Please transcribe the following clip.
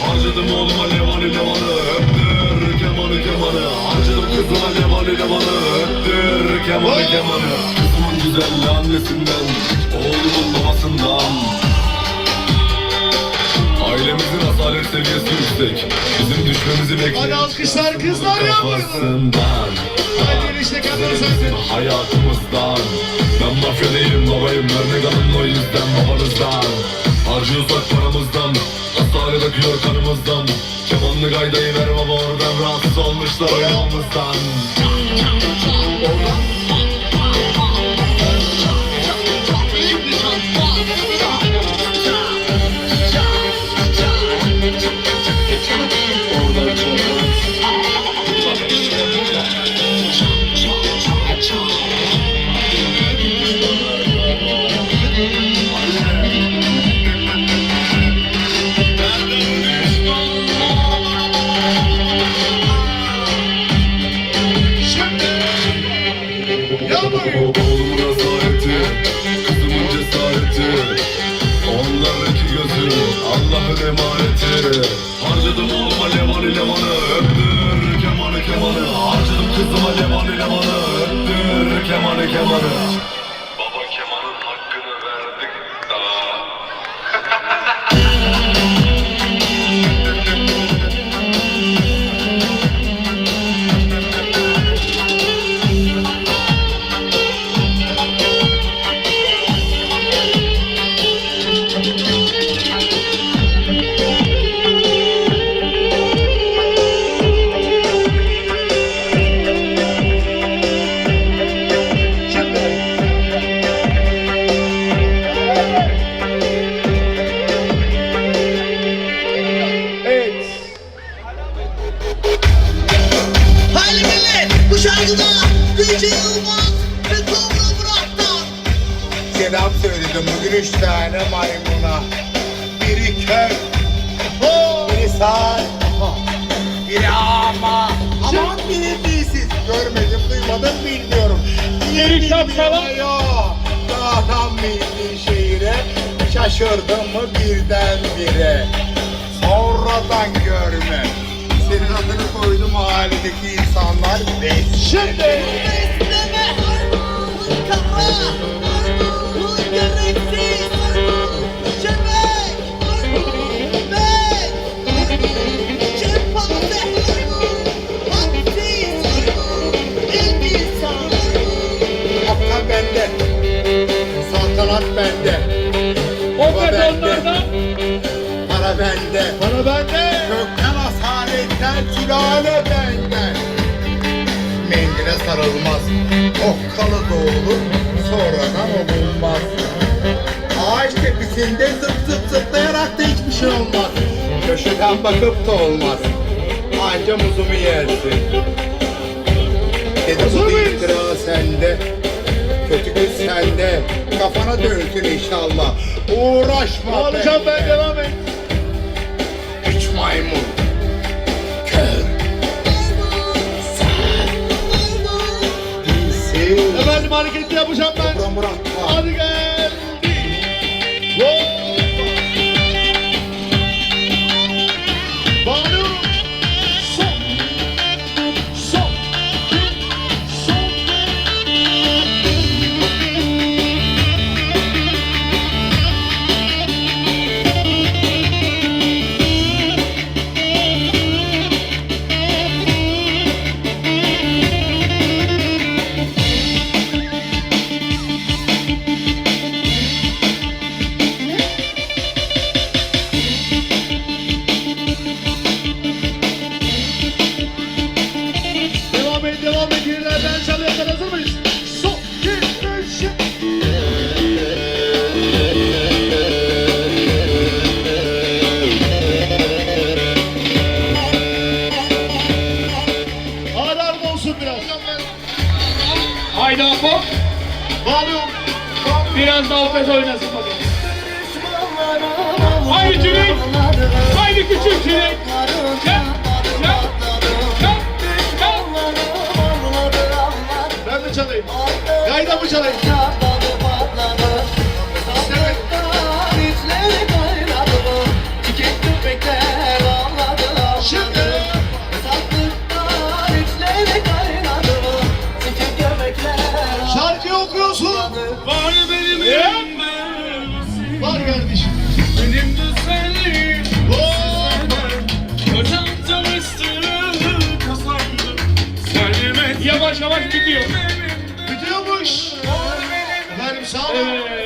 Harcadım oğluma levanı levanı Öptür kemanı kemanı. Harcadım kızıma levanı levanı Öptür kemanı kemanı. Kızımın güzelli annesinden Oğlumun babasından. Ailemizin asalet seviyesi yüksek. Bizim düşmemizi bekliyor Hadi alkışlar kızlar yapın Hadi işte kadını sensin. Hayatımızdan. Ben mafya değilim babayım. Örnek alın o yüzden babanızdan. Harcıyorsak paramızdan. Asalet akıyor kanımızdan Kemanlı gaydayı ver baba oradan Rahatsız olmuşlar oynamamızdan Yapmayın. Kemanı Gülce Yılmaz ve Tolga Murat'tan Selam söyledim bugün üç tane maymuna. Biri kök, biri sağ, biri ama. Aman biri dilsiz. Görmedim, duymadım, bilmiyorum. Biri bilmiyor. Dağdan milli şehire şaşırdım mı birdenbire. Sonradan görme. Senin adını koydum mahalledeki insanlar beş. Şimdi. Besleme Kara Bu gereksiz Çemek Bek Cephaze Hadsiz İlgisan Hakan bende. Saltanat bende. Baba bende. Para bende. Sülale benden. Mendile sarılmaz. Okkalı doğulur. Sonradan olunmaz. Ağaç tepesinde zıp zıp zıplayarak da hiçbir şey olmaz. Köşeden bakıp da olmaz. Anca muzumu yersin. Mıyız? iftira sende. Kötü gün sende. Kafana dönsün inşallah. Uğraşma Alacağım ben devam et. Üç maymun. Efendim hareketi yapacağım ben. Hadi geldi. Haydi Apo. Bağlıyorum. Biraz daha Opet oynasın bakalım. Haydi Cüneyt. Haydi küçük. Yap. Yap. Yap. Yap. Ben mi çalayım? Gayda mı çalayım? Bitiyor. Bitiyormuş. Efendim sağ olun. Olun.